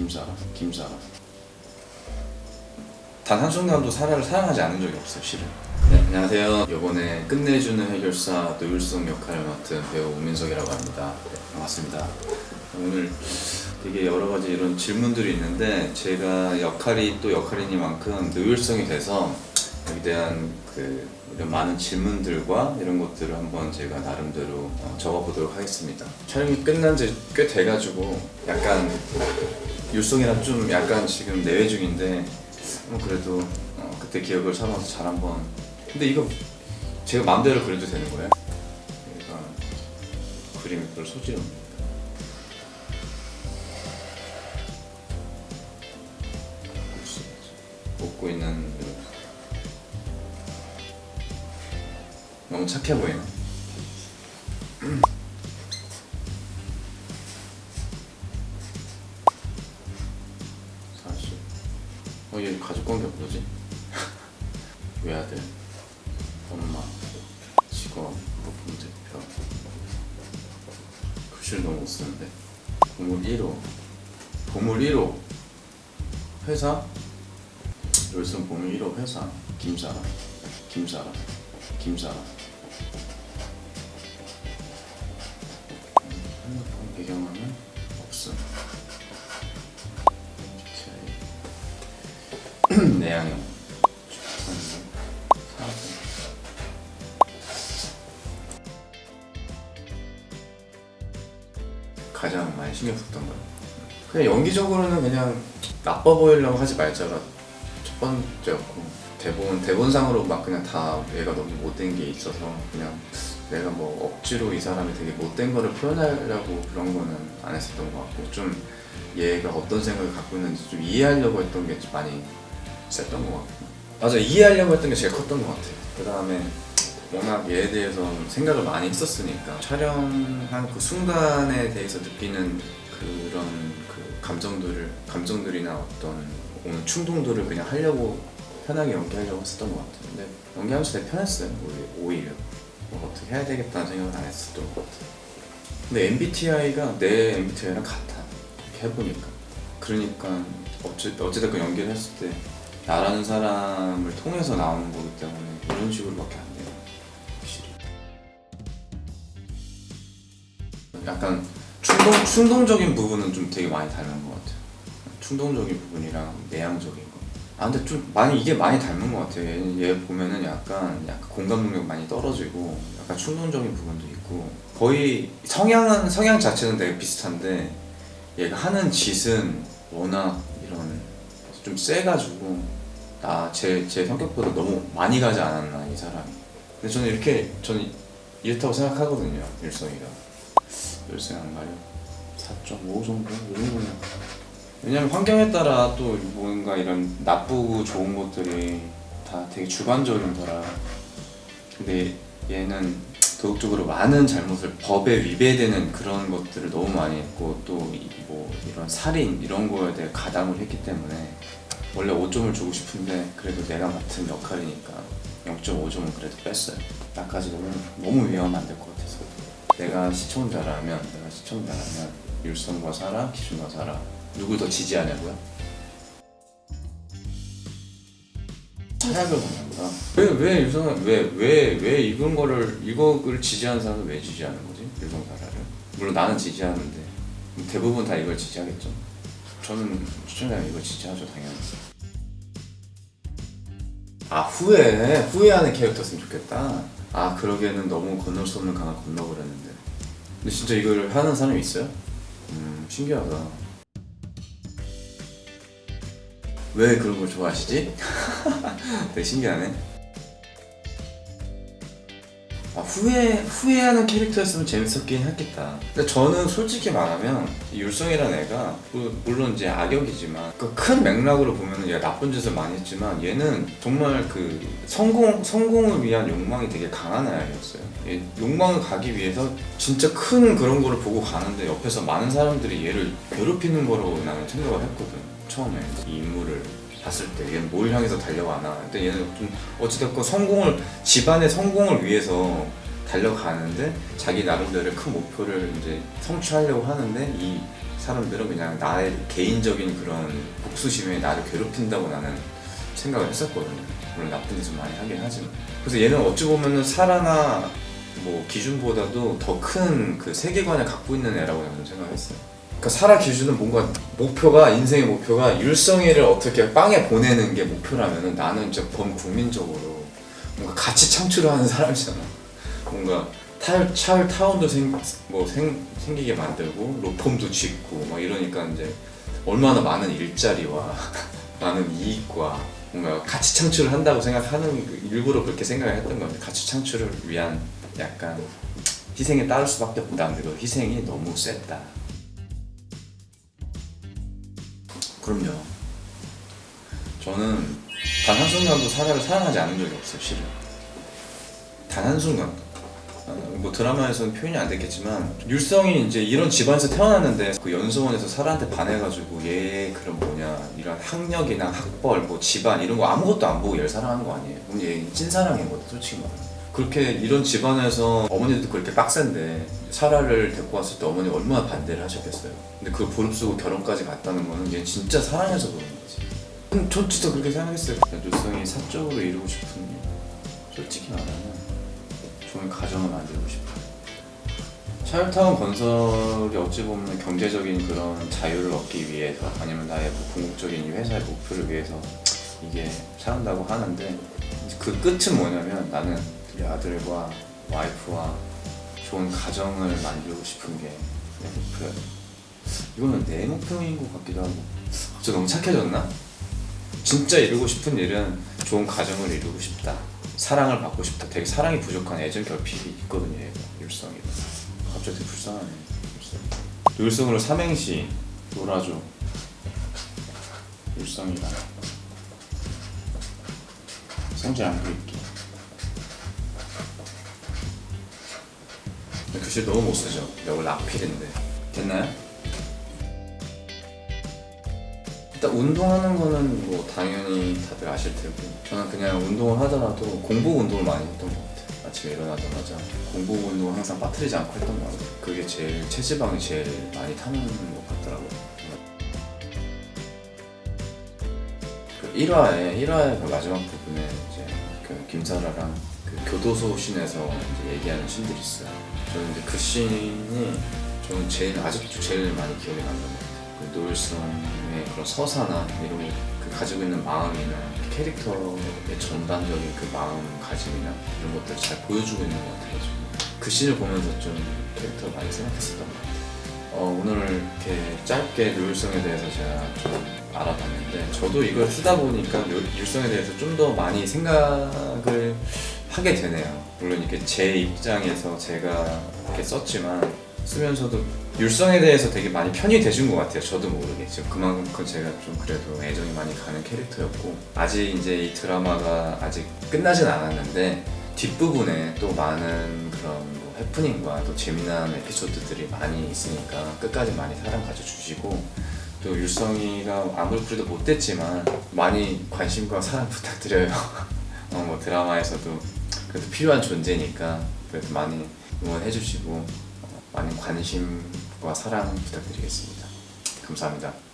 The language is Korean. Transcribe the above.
김사라 김사라 단 한순간도 사라를 사랑하지 않은 적이 없어요 실은. 네, 안녕하세요. 이번에 끝내주는 해결사 노율성 역할을 맡은 배우 우민석이라고 합니다. 네, 반갑습니다. 오늘 되게 여러 가지 이런 질문들이 있는데 제가 역할이 또 역할이니만큼 노율성이 돼서 여기 대한 그 이런 많은 질문들과 이런 것들을 한번 제가 나름대로 어, 적어보도록 하겠습니다. 촬영이 끝난 지 꽤 돼가지고 약간 율성이랑 좀 약간 지금 내외 중인데 뭐 그래도 어, 그때 기억을 삼아서 잘 한번 근데 이거 제가 마음대로 그려도 되는 거예요? 얘가 그림이 별 소질이 없네. 웃고 있는 너무 착해 보이네. 관계 뭐지? 외아들, 엄마, 직업, 부품 대표. 글씨를 너무 못 쓰는데. 보물 1호, 보물 1호. 회사? 롤슨 보물 1호 회사. 김사라, 김사라, 김사라. 핸드폰 배경화면 없음. 사진. 가장 많이 신경 썼던 거예요. 그냥 연기적으로는 그냥 나빠 보이려고 하지 말자가 첫 번째였고 대본 대본상으로 막 그냥 다 얘가 너무 못된 게 있어서 그냥 내가 뭐 억지로 이 사람이 되게 못된 거를 표현하려고 그런 거는 안 했었던 것 같고 좀 얘가 어떤 생각을 갖고 있는지 좀 이해하려고 했던 게 좀 많이 셌던 것 같고. 맞아 이해하려고 했던 게 제일 컸던 것 같아요. 그 다음에 워낙 얘에 대해서 생각을 많이 했었으니까 촬영한 그 순간에 대해서 느끼는 그런 그 감정들을 감정들이나 어떤 오는 충동들을 그냥 하려고 편하게 연기하려고 했었던 것 같아요. 근데 연기하면서 되게 편했어요 오히- 오히려. 뭐 어떻게 해야 되겠다는 생각은 안 했었던 것 같아요. 근데 MBTI가 내 MBTI랑 같아. 이렇게 해보니까. 그러니까 어찌, 어찌됐건 연기를 했을 때 나라는 사람을 통해서 나오는 거기 때문에 이런 식으로밖에 안 돼요 확실히 약간 충동, 충동적인 부분은 좀 되게 많이 닮은 것 같아요 충동적인 부분이랑 내향적인 거. 아 근데 좀 많이 이게 많이 닮은 것 같아요. 얘, 얘 보면은 약간 약간 공감 능력 많이 떨어지고 약간 충동적인 부분도 있고 거의 성향은 성향 자체는 되게 비슷한데 얘가 하는 짓은 워낙 이런 좀 세가지고 나제제 성격보다 너무 많이 가지 않았나 이 사람이. 근데 저는 이렇게 저는 이렇다고 생각하거든요 일성이가. 일성이 한 말이 4.5 정도 이 정도면 왜냐면 환경에 따라 또 뭔가 이런 나쁘고 좋은 것들이 다 되게 주관적인 거라 근데 얘는 도덕적으로 많은 잘못을 법에 위배되는 그런 것들을 너무 많이 했고 또 뭐 이런 살인 이런 거에 대해 가담을 했기 때문에 원래 5점을 주고 싶은데 그래도 내가 맡은 역할이니까 0.5점은 그래도 뺐어요 나까지 너무 너무 위험하면 안 될 것 같아서 내가 시청자라면 내가 시청자라면 율성과 사라 기준과 사라 누굴 더 지지하냐고요? 차약을 받는다. 왜왜 유성은 왜왜 왜 이런 거를 이거를 지지하는 사람은 왜 지지하는 거지? 유성 사라를 물론 나는 지지하는데 대부분 다 이걸 지지하겠죠. 저는 추천자는 이걸 지지하죠 당연히. 아 후회 후회하는 캐릭터였으면 좋겠다. 아 그러기에는 너무 건널 수 없는 강을 건너버렸는데. 근데 진짜 이걸 하는 사람이 있어요? 음 신기하다. 왜 그런 걸 좋아하시지? 되게 신기하네. 아, 후회 후회하는 캐릭터였으면 재밌었긴 했겠다. 근데 저는 솔직히 말하면 이 율성이라는 애가 그 물론 이제 악역이지만 그 큰 맥락으로 보면 얘가 나쁜 짓을 많이 했지만 얘는 정말 그 성공 성공을 위한 욕망이 되게 강한 아이였어요. 얘 욕망을 가기 위해서 진짜 큰 그런 거를 보고 가는데 옆에서 많은 사람들이 얘를 괴롭히는 거로 나는 생각을 했거든. 처음에 이 인물을 봤을 때 얘는 뭘 향해서 달려가나 근데 얘는 좀 어찌됐건 성공을 집안의 성공을 위해서 달려가는데 자기 나름대로 큰 목표를 이제 성취하려고 하는데 이 사람들은 그냥 나의 개인적인 그런 복수심에 나를 괴롭힌다고 나는 생각을 했었거든요. 물론 나쁜 짓은 많이 하긴 하지만. 그래서 얘는 어찌 보면은 사라나 뭐 기준보다도 더 큰 그 세계관을 갖고 있는 애라고 저는 생각했어요. 그러니까 사라 기준은 뭔가 목표가 인생의 목표가 율성이를 어떻게 빵에 보내는 게 목표라면은 나는 진짜 범 국민적으로 뭔가 가치 창출을 하는 사람이잖아. 뭔가 타일, 차일 타운도 생, 뭐 생, 생기게 만들고 로펌도 짓고 막 이러니까 이제 얼마나 많은 일자리와 많은 이익과 뭔가 가치 창출을 한다고 생각하는 그 일부러 그렇게 생각을 했던 건데 가치 창출을 위한 약간 희생에 따를 수밖에 없다. 근데 그 희생이 너무 셌다. 그럼요. 저는 단 한순간도 사라를 사랑하지 않은 적이 없어요, 실은. 단 한순간도. 어, 뭐 드라마에서는 표현이 안 됐겠지만 율성이 이제 이런 집안에서 태어났는데 그 연수원에서 사라한테 반해가지고 얘 그런 뭐냐 이런 학력이나 학벌 뭐 집안 이런 거 아무것도 안 보고 얘를 사랑하는 거 아니에요 그럼 얘 찐사랑인 거죠 솔직히 말하면 그렇게 이런 집안에서 어머니도 그렇게 빡센데 사라를 데리고 왔을 때 어머니 얼마나 반대를 하셨겠어요? 근데 그걸 부릅쓰고 결혼까지 갔다는 거는 얘 진짜 사랑해서 그런 거지. 음, 전 진짜 그렇게 생각했어요. 율성이 사적으로 이루고 싶은 일 솔직히 말하면 좋은 가정을 만들고 싶어요. 차일타운 건설이 어찌 보면 경제적인 그런 자유를 얻기 위해서 아니면 나의 그 궁극적인 이 회사의 목표를 위해서 이게 사는다고 하는데 그 끝은 뭐냐면 나는 우리 아들과 와이프와 좋은 가정을 만들고 싶은 게 내 목표야. 이거는 내 목표인 것 같기도 하고 저 너무 착해졌나? 진짜 이루고 싶은 일은 좋은 가정을 이루고 싶다. 사랑을 받고 싶다. 되게 사랑이 부족한 애정 결핍이 있거든요. 율성이. 갑자기 되게 불쌍하네. 율성. 율성으로 삼행시 놀아줘. 율성이랑 성질 안 부릴게. 글씨 너무 못 쓰죠. 원래 악필인데. 됐나요? 일단 운동하는 거는 뭐 당연히 다들 아실 테고 저는 그냥 운동을 하더라도 공복 운동을 많이 했던 것 같아요 아침에 일어나자마자 공복 운동을 항상 빠뜨리지 않고 했던 것 같아요 그게 제일 체지방이 제일 많이 타는 것 같더라고요 그 1화에 1화의 그 마지막 부분에 이제 그 김사라랑 그 교도소 씬에서 이제 얘기하는 씬들이 있어요 저는 이제 그 씬이 저는 제일 아직도 제일 많이 기억에 남는 것 같아요 그 노일성의 그런 서사나 이런 그 가지고 있는 마음이나 캐릭터의 전반적인 그 마음가짐이나 이런 것들을 잘 보여주고 있는 것 같아가지고 그 씬을 보면서 좀 캐릭터를 많이 생각했었던 것 같아요. 어, 오늘 이렇게 짧게 노일성에 대해서 제가 좀 알아봤는데 저도 이걸 쓰다 보니까 요- 율성에 대해서 좀 더 많이 생각을 하게 되네요. 물론 이렇게 제 입장에서 제가 이렇게 썼지만 쓰면서도 율성에 대해서 되게 많이 편이 되신 것 같아요. 저도 모르게 지금 그만큼 제가 좀 그래도 애정이 많이 가는 캐릭터였고 아직 이제 이 드라마가 아직 끝나진 않았는데 뒷부분에 또 많은 그런 뭐 해프닝과 또 재미난 에피소드들이 많이 있으니까 끝까지 많이 사랑 가져주시고 또 율성이가 아무리 그래도 못됐지만 많이 관심과 사랑 부탁드려요. 어, 뭐 드라마에서도 그래도 필요한 존재니까 그래도 많이 응원해 주시고 어, 많은 관심과 사랑 부탁드리겠습니다. 감사합니다.